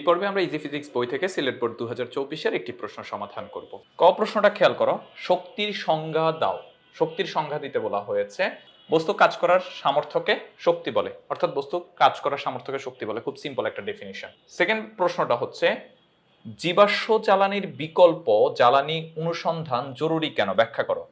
এই পর্বে আমরা ইজি ফিজিক্স বই থেকে সিলেট বোর্ড দু হাজার একটি প্রশ্ন সমাধান করব। ক প্রশ্নটা খেয়াল করো, শক্তির সংজ্ঞা দাও। শক্তির সংজ্ঞা দিতে বলা হয়েছে, বস্তু কাজ করার সামর্থ্যকে শক্তি বলে। অর্থাৎ বস্তু কাজ করার সামর্থ্যকে শক্তি বলে, খুব সিম্পল একটা ডেফিনিশন সেকেন্ড প্রশ্নটা হচ্ছে, জীবাশ্ম জ্বালানির বিকল্প জ্বালানি অনুসন্ধান জরুরি কেন? ব্যাখ্যা করো।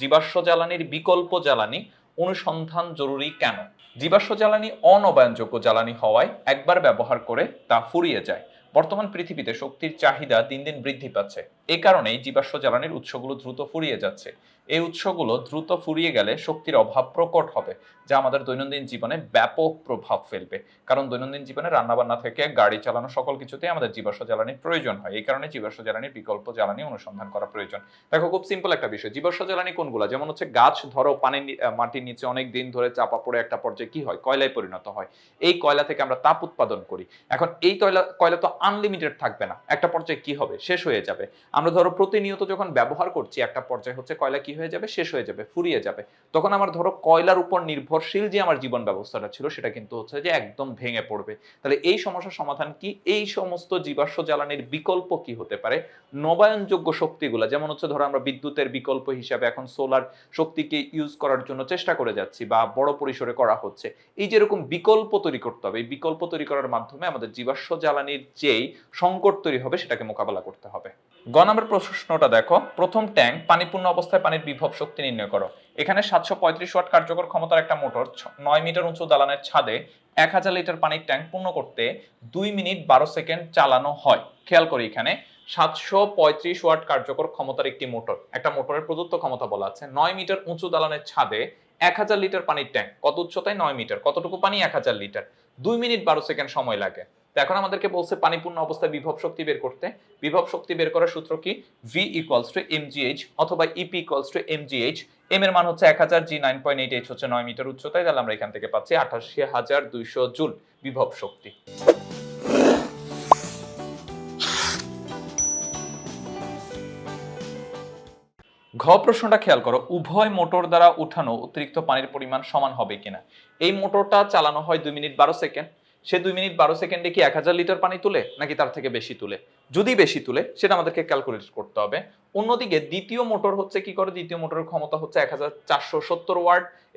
জীবাশ্ম জ্বালানির বিকল্প জ্বালানি অনুসন্ধান জরুরি কেন? জীবাশ্ম জ্বালানি অনবায়নযোগ্য জ্বালানি হওয়ায় একবার ব্যবহার করে তা ফুরিয়ে যায়। বর্তমান পৃথিবীতে শক্তির চাহিদা দিন দিন বৃদ্ধি পাচ্ছে। এ কারণেই জীবাশ্ম জ্বালানির উৎসগুলো দ্রুত ফুরিয়ে যাচ্ছে। এই উৎসগুলো দ্রুত ফুরিয়ে গেলে শক্তির অভাব প্রকট হবে, যা আমাদের দৈনন্দিন জীবনে ব্যাপক প্রভাব ফেলবে। কারণ দৈনন্দিন জীবনে রান্নাবান্না থেকে গাড়ি চালানো সকল কিছুতেই আমাদের জীবাশ্ম জ্বালানির প্রয়োজন হয়। এই কারণে জীবাশ্ম জ্বালানির বিকল্প জ্বালানি অনুসন্ধান করা প্রয়োজন। দেখো, খুব সিম্পল একটা বিষয়। জীবাশ্ম জ্বালানি কোনগুলো? যেমন হচ্ছে গাছ ধরো পানি মাটির নিচে অনেক দিন ধরে চাপা পড়ে একটা পর্যায়ে কি হয়? কয়লায় পরিণত হয়। এই কয়লা থেকে আমরা তাপ উৎপাদন করি। এখন এই কয়লা কয়লা তো আনলিমিটেড থাকবে না। একটা পর্যায়ে কি হবে? শেষ হয়ে যাবে। আমরা ধরো প্রতিনিয়ত যখন ব্যবহার করছি, একটা পর্যায়ে হচ্ছে কয়লা কি হয়ে যাবে? শেষ হয়ে যাবে, ফুরিয়ে যাবে। তখন আমার ধরো কয়লার উপর নির্ভরশীল যে আমার জীবন ব্যবস্থাটা ছিল, সেটা কিন্তু হচ্ছে যে একদম ভেঙে পড়বে। তাহলে এই সমস্যার সমাধান কি? এই সমস্ত জীবাশ্ম জ্বালানির বিকল্প কি হতে পারে? নবায়নযোগ্য শক্তিগুলো, যেমন হচ্ছে ধরো আমরা বিদ্যুতের বিকল্প হিসাবে এখন সোলার শক্তিকে ইউজ করার জন্য চেষ্টা করে যাচ্ছি বা বড় পরিসরে করা হচ্ছে। এই যেরকম বিকল্প তৈরি করতে হবে, এই বিকল্প তৈরি করার মাধ্যমে আমাদের জীবাশ্ম জ্বালানির যেই সংকট তৈরি হবে, সেটাকে মোকাবেলা করতে হবে। নম্বর প্রশ্নটা দেখো। প্রথম ট্যাঙ্ক, পানিপূর্ণ অবস্থায় পানির বিভব শক্তি নির্ণয় করো। এখানে সাতশো পঁয়ত্রিশ ওয়াট কার্যকর ক্ষমতার একটা মোটর নয় মিটার উঁচু দালানের ছাদে এক হাজার লিটার পানির ট্যাঙ্ক পূর্ণ করতে দুই মিনিট বারো সেকেন্ড চালানো হয়। খেয়াল করি এখানে, সাতশো পঁয়ত্রিশ ওয়াট কার্যকর ক্ষমতার একটি মোটর। একটা মোটরের প্রদত্ত ক্ষমতা বলা আছে। নয় মিটার উঁচু দালানের ছাদে এক হাজার লিটার পানির ট্যাঙ্ক, কত উচ্চতায়? নয় মিটার। কতটুকু পানি? এক হাজার লিটার। দুই মিনিট বারো সেকেন্ড সময় লাগে। তো এখন আমাদেরকে বলছে পানিপূর্ণ অবস্থায় বিভব শক্তি বের করতে। বিভব শক্তি বের করার সূত্র কি? ভি ইকুয়ালস টু এম অথবা EP equals to M M এর মান হচ্ছে এক হাজার G nine point eight H হচ্ছে নয় মিটার উচ্চতায়। তাহলে আমরা এখান থেকে পাচ্ছি আঠাশি হাজার দুইশো জুল বিভব শক্তি। ঘ প্রশ্নটা খেয়াল করো, উভয় মোটর দ্বারা উঠানো অতিরিক্ত পানির পরিমাণ সমান হবে কিনা? এই মোটরটা চালানো হয় দুই মিনিট বারো সেকেন্ড। সে দুই মিনিট বারো সেকেন্ডে কি এক হাজার লিটার পানি তুলে, নাকি তার থেকে বেশি তুলে? যদি বেশি তুলে, সেটা আমাদেরকে ক্যালকুলেট করতে হবে। অন্যদিকে দ্বিতীয় মোটর হচ্ছে কি করে? দ্বিতীয় মোটরের ক্ষমতা হচ্ছে এক হাজার চারশো সত্তর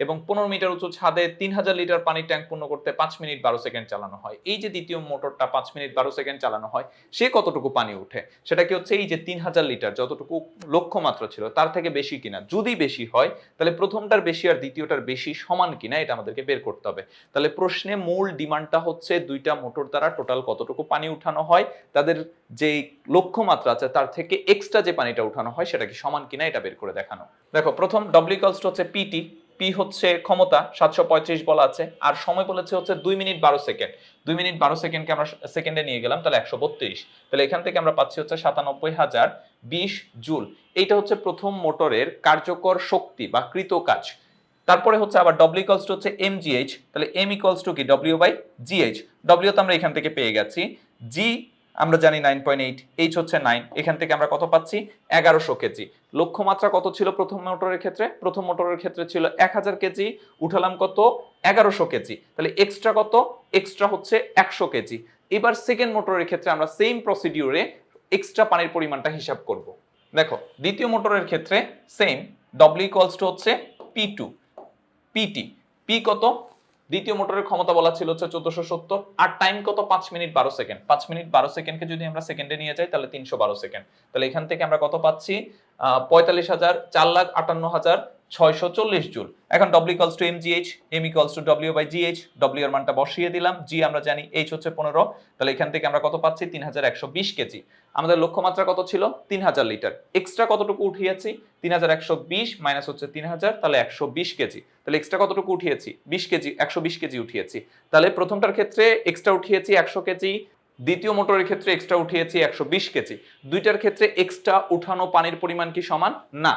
এবং পনেরো মিটার উঁচু ছাদে তিন হাজার লিটার পানির ট্যাঙ্ক পূর্ণ করতে পাঁচ মিনিট বারো সেকেন্ড চালানো হয়। এই যে দ্বিতীয় মোটরটা পাঁচ মিনিট বারো সেকেন্ড চালানো হয়, সে কতটুকু পানি উঠে সেটা কি হচ্ছে? এই যে তিন হাজার লিটার যতটুকু লক্ষ্যমাত্রা ছিল, তার থেকে বেশি কিনা? যদি বেশি হয়, তাহলে প্রথমটার বেশি আর দ্বিতীয়টার বেশি সমান কিনা? এটা আমাদেরকে বের করতে হবে। তাহলে প্রশ্নে মূল ডিমান্ডটা হচ্ছে দুইটা মোটর দ্বারা টোটাল কতটুকু পানি উঠানো হয়? তাদের যে লক্ষ্যমাত্রা আছে তার থেকে এক্সট্রা যে পানিটা উঠানো হয় সেটা কি সমান কিনা এটা বের করে দেখানো। দেখো, প্রথম ডব্লিউ কলস্ট হচ্ছে পিটি পি হচ্ছে ক্ষমতা, সাতশো পঁয়ত্রিশ বলা আছে, আর সময় বলেছে হচ্ছে দুই মিনিট বারো সেকেন্ড। দুই মিনিট বারো সেকেন্ডকে আমরা সেকেন্ডে নিয়ে গেলাম, তাহলে একশো বত্রিশ। তাহলে এখান থেকে আমরা পাচ্ছি হচ্ছে সাতানব্বই হাজার বিশ জুল। এইটা হচ্ছে প্রথম মোটরের কার্যকর শক্তি বা কৃত কাজ। তারপরে হচ্ছে আবার ডব্লিউ ইকলস টু হচ্ছে এম জিএইচ তাহলে এম ইকলস টু কি? ডব্লিউ বাই জিএইচ ডব্লিউ তো আমরা এখান থেকে পেয়ে গেছি জি আমরা জানি নাইন পয়েন্ট এইট এইচ হচ্ছে নাইন এখান থেকে আমরা কত পাচ্ছি? এগারোশো কেজি। লক্ষ্যমাত্রা কত ছিল প্রথম মোটরের ক্ষেত্রে? প্রথম মোটরের ক্ষেত্রে ছিল এক হাজার কেজি, উঠালাম কত? এগারোশো কেজি। তাহলে এক্সট্রা কত? এক্সট্রা হচ্ছে একশো কেজি। এবার সেকেন্ড মোটরের ক্ষেত্রে আমরা সেম প্রসিডিউরে এক্সট্রা পানির পরিমাণটা হিসাব করব। দেখো, দ্বিতীয় মোটরের ক্ষেত্রে সেম ডব্লিউ ইকলস টু হচ্ছে পি টু পিটি পি কত? দ্বিতীয় মোটরের ক্ষমতা বলা ছিল হচ্ছে চোদ্দশো সত্তর। আর টাইম কত? পাঁচ মিনিট বারো সেকেন্ড। পাঁচ মিনিট বারো সেকেন্ডকে যদি আমরা সেকেন্ডে নিয়ে যাই, তাহলে তিনশো বারো সেকেন্ড। তাহলে এখান থেকে আমরা কত পাচ্ছি? পঁয়তাল্লিশ হাজার, চার লাখ আটান্ন হাজার ছয়শো চল্লিশ জুল। এখন W equals to M GH M equals to W by GH W এর মানটা বসিয়ে দিলাম জি আমরা জানি এইচ হচ্ছে পনেরো, তাহলে এখান থেকে আমরা কত পাচ্ছি? তিন হাজার একশো বিশ কেজি। আমাদের লক্ষ্যমাত্রা কত ছিল? তিন হাজার লিটার। এক্সট্রা কতটুকু উঠিয়েছি? তিন হাজার একশো বিশ মাইনাস হচ্ছে তিন হাজার, তাহলে একশো বিশ কেজি। তাহলে এক্সট্রা কতটুকু উঠিয়েছি? বিশ কেজি, একশো বিশ কেজি উঠিয়েছি। তাহলে প্রথমটার ক্ষেত্রে এক্সট্রা উঠিয়েছি একশো কেজি দ্বিতীয় মোটরের ক্ষেত্রে এক্সট্রা উঠিয়েছি একশো বিশ কেজি। দুইটার ক্ষেত্রে এক্সট্রা উঠানো পানির পরিমাণ কি সমান? না।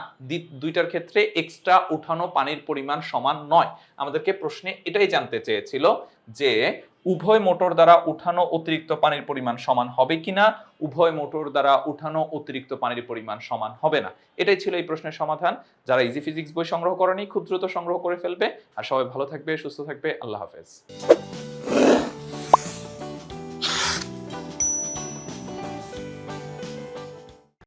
দুইটার ক্ষেত্রে এক্সট্রা উঠানো পানির পরিমাণ সমান নয়। আমাদেরকে প্রশ্নে এটাই জানতে চেয়েছিল যে, উভয় মোটর দ্বারা উঠানো অতিরিক্ত পানির পরিমাণ সমান হবে কিনা উভয় মোটর দ্বারা উঠানো অতিরিক্ত পানির পরিমাণ সমান হবে না। এটাই ছিল এই প্রশ্নের সমাধান। যারা ইজি ফিজিক্স বই সংগ্রহ করেনি, খুব দ্রুত সংগ্রহ করে ফেলবে। আর সবাই ভালো থাকবে, সুস্থ থাকবে। আল্লাহ হাফেজ।